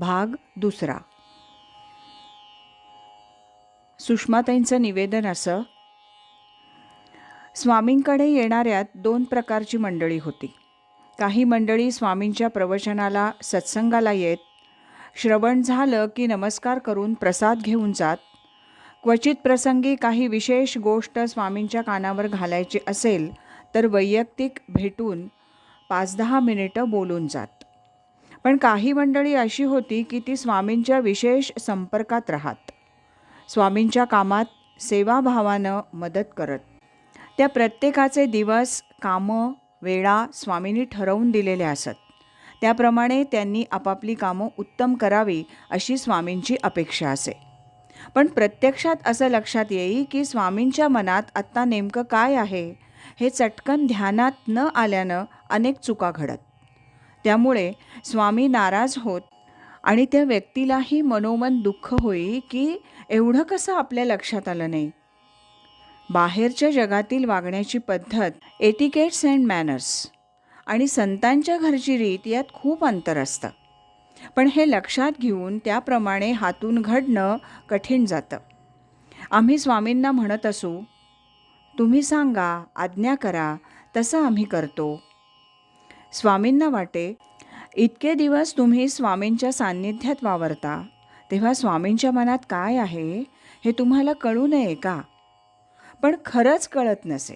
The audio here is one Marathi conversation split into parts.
भाग दुसरा. सुषमाताईंचं निवेदन असं स्वामींकडे येणाऱ्यात दोन प्रकारची मंडळी होती. काही मंडळी स्वामींच्या प्रवचनाला सत्संगाला येत श्रवण झालं की नमस्कार करून प्रसाद घेऊन जात. क्वचित प्रसंगी काही विशेष गोष्ट स्वामींच्या कानावर घालायची असेल तर वैयक्तिक भेटून पाच दहा मिनिटं बोलून जात. पण काही मंडळी अशी होती की ती स्वामींच्या विशेष संपर्कात राहत. स्वामींच्या कामात सेवाभावानं मदत करत. त्या प्रत्येकाचे दिवस कामं वेळा स्वामींनी ठरवून दिलेले असत. त्याप्रमाणे त्यांनी आपापली कामं उत्तम करावी अशी स्वामींची अपेक्षा असे. पण प्रत्यक्षात असं लक्षात येई की स्वामींच्या मनात आत्ता नेमकं काय आहे हे चटकन ध्यानात न आल्यानं अनेक चुका घडत. त्यामुळे स्वामी नाराज होत आणि त्या व्यक्तीलाही मनोमन दुःख होई की एवढं कसं आपल्या लक्षात आलं नाही. बाहेरच्या जगातील वागण्याची पद्धत एटिकेट्स अँड मॅनर्स आणि संतांच्या घरची रीत यात खूप अंतर असतं. पण हे लक्षात घेऊन त्याप्रमाणे हातून घडणं कठीण जातं. आम्ही स्वामींना म्हणत असू तुम्ही सांगा आज्ञा करा तसं आम्ही करतो. स्वामींना वाटे. इतके दिवस तुम्ही स्वामींच्या सान्निध्यात वावरता. तेव्हा स्वामींच्या मनात काय आहे हे तुम्हाला कळू नये का? पण खरंच कळत नसे.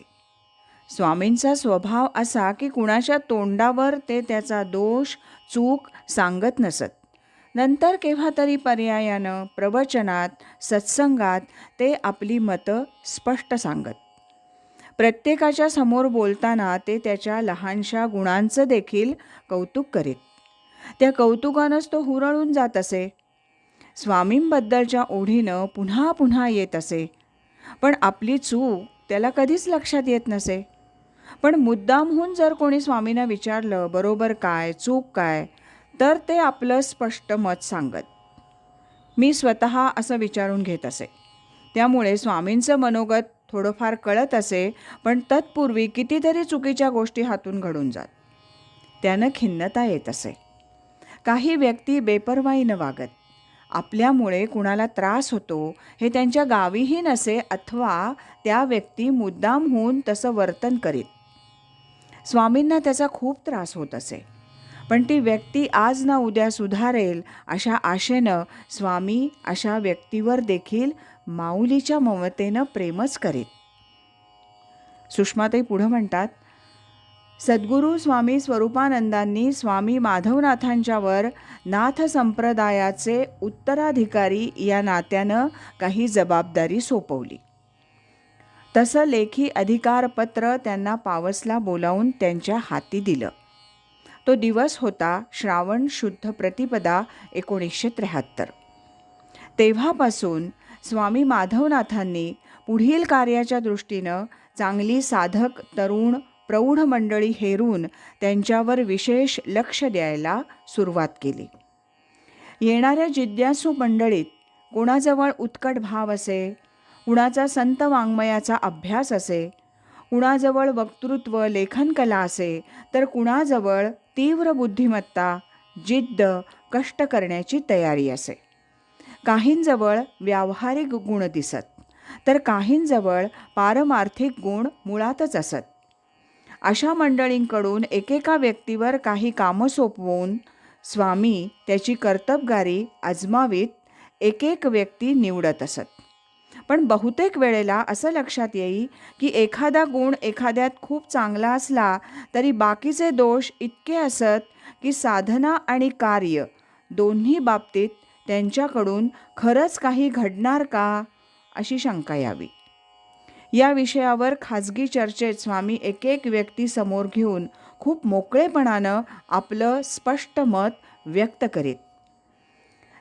स्वामींचा स्वभाव असा की कुणाच्या तोंडावर ते त्याचा दोष चूक सांगत नसत. नंतर केव्हा तरी पर्यायानं प्रवचनात सत्संगात ते आपली मतं स्पष्ट सांगत. प्रत्येकाच्या समोर बोलताना ते त्याच्या लहानशा गुणांचं देखील कौतुक करीत. त्या कौतुकानंच तो हुरळून जात असे. स्वामींबद्दलच्या ओढीनं पुन्हा पुन्हा येत असे. पण आपली चूक त्याला कधीच लक्षात येत नसे. पण मुद्दामहून जर कोणी स्वामींना विचारलं बरोबर काय? चूक काय? तर ते आपलं स्पष्ट मत सांगत. मी स्वतः असं विचारून घेत असे. त्यामुळे स्वामींचं मनोगत थोडंफार कळत असे पण तत्पूर्वी कितीतरी चुकीच्या गोष्टी हातून घडून जात. त्यानं खिन्नता येत असे. काही व्यक्ती बेपर्वाईनं वागत. आपल्यामुळे कुणाला त्रास होतो हे त्यांच्या गावीही नसे अथवा त्या व्यक्ती मुद्दाम होऊन तसं वर्तन करीत. स्वामींना त्याचा खूप त्रास होत असे. पण ती व्यक्ती आज ना उद्या सुधारेल अशा आशेनं स्वामी अशा व्यक्तीवर देखील माऊलीच्या ममतेनं प्रेमच करीत. सुषमाताई पुढं म्हणतात सद्गुरू स्वामी स्वरूपानंदांनी स्वामी माधवनाथांच्यावर नाथ संप्रदायाचे उत्तराधिकारी या नात्यानं काही जबाबदारी सोपवली. तसं लेखी अधिकारपत्र त्यांना पावसला बोलावून त्यांच्या हाती दिलं. तो दिवस होता श्रावण शुद्ध प्रतिपदा एकोणीसशे त्र्याहत्तर. तेव्हापासून स्वामी माधवनाथांनी पुढील कार्याच्या दृष्टीनं चांगली साधक तरुण प्रौढ मंडळी हेरून त्यांच्यावर विशेष लक्ष द्यायला सुरुवात केली. येणाऱ्या जिज्ञासू मंडळीत कोणाजवळ उत्कट भाव असे कुणाचा संत वाङ्मयाचा अभ्यास असे कुणाजवळ वक्तृत्व लेखनकला असे तर कुणाजवळ तीव्र बुद्धिमत्ता जिद्द कष्ट करण्याची तयारी असे. काहींजवळ व्यावहारिक गुण दिसत तर काहींजवळ पारमार्थिक गुण मुळातच असत. अशा मंडळींकडून एकेका व्यक्तीवर काही कामं सोपवून स्वामी त्याची कर्तबगारी आजमावीत एकेक व्यक्ती निवडत असत. पण बहुतेक वेळेला असं लक्षात येई की एखादा गुण एखाद्यात खूप चांगला असला तरी बाकीचे दोष इतके असत की साधना आणि कार्य दोन्ही बाबतीत त्यांच्याकडून खरंच काही घडणार का? अशी शंका यावी. या विषयावर खाजगी चर्चेत स्वामी एक एक व्यक्ती समोर घेऊन खूप मोकळेपणानं आपलं स्पष्ट मत व्यक्त करीत.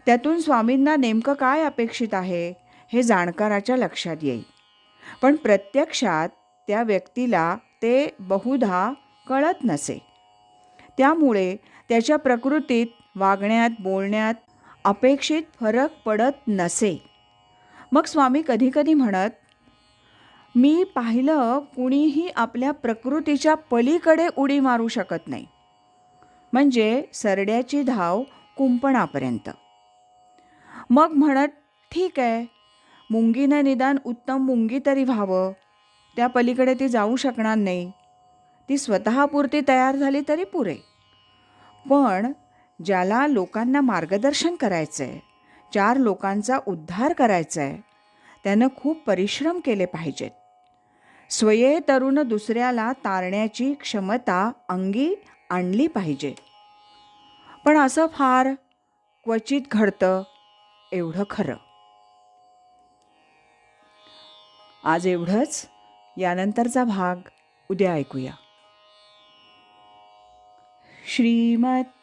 त्यातून स्वामींना नेमकं काय अपेक्षित आहे हे जाणकाराच्या लक्षात येईल. पण प्रत्यक्षात त्या व्यक्तीला ते बहुधा कळत नसे. त्यामुळे त्याच्या प्रकृतीत वागण्यात बोलण्यात अपेक्षित फरक पडत नसे. मग स्वामी कधीकधी म्हणत मी पाहिलं कुणीही आपल्या प्रकृतीच्या पलीकडे उडी मारू शकत नाही. म्हणजे सरड्याची धाव कुंपणापर्यंत. मग म्हणत ठीक आहे. मुंगीनं निदान उत्तम मुंगी तरी व्हावं. त्या पलीकडे ती जाऊ शकणार नाही. ती स्वतःपुरती तयार झाली तरी पुरे. पण ज्याला लोकांना मार्गदर्शन करायचं आहे चार लोकांचा उद्धार करायचा आहे त्यानं खूप परिश्रम केले पाहिजेत. स्वये तरुण दुसऱ्याला तारण्याची क्षमता अंगी आणली पाहिजे. पण असं फार क्वचित घडतं एवढं खरं. आज एवढंच. यानंतरचा भाग उद्या ऐकूया. श्रीमत